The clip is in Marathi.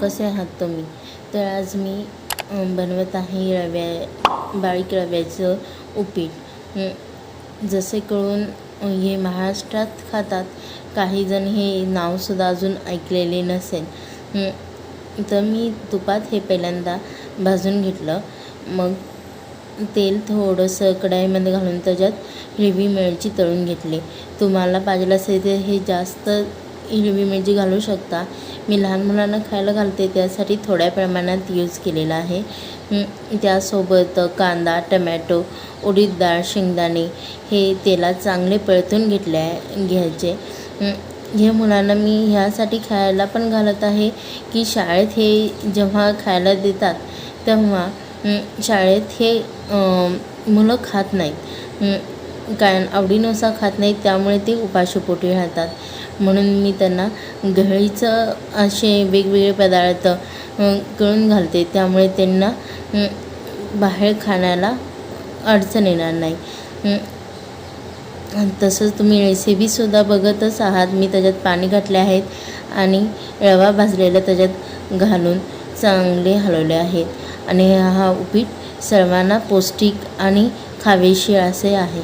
कसे आहात तुम्ही? तर आज मी बनवत आहे रव्या बारीक रव्याचं उपीट. जसे करून हे महाराष्ट्रात खातात काही जण हे नावसुद्धा अजून ऐकलेले नसेल. तर मी तुपात हे पहिल्यांदा भाजून घेतलं. मग तेल थोडंसं कढाईमध्ये घालून त्याच्यात हिरवी मिरची तळून घेतली. तुम्हाला पाहिजे असेल तर हे जास्त हिरवी मिरची म्हणजे घालू शकता. मी लहान मुलांना खायला घालते त्यासाठी थोड्या प्रमाणात यूज केलेला आहे. त्यासोबत कांदा टमॅटो उडीद डाळ शेंगदाणे हे तेलात चांगले परतून घेतले आहे घ्यायचे हे मुलांना मी ह्यासाठी खायला पण घालत आहे की शाळेत हे जेव्हा खायला देतात तेव्हा शाळेत हे मुलं खात नाहीत. कारण आवडीनुसार खात नाहीत त्यामुळे ते उपाशीपोटी राहतात. म्हणून मी त्यांना घळीचं असे वेगवेगळे पदार्थ करून घालते. त्यामुळे त्यांना बाहेर खाण्याला अडचण येणार नाही. तसंच तुम्ही रेसिपीसुद्धा बघतच आहात. मी त्याच्यात पाणी घातले आहेत आणि रवा भाजलेला त्याच्यात घालून चांगले हलवले आहेत. आणि हा उपीट सर्वांना पौष्टिक आणि खावेशीर असे आहे.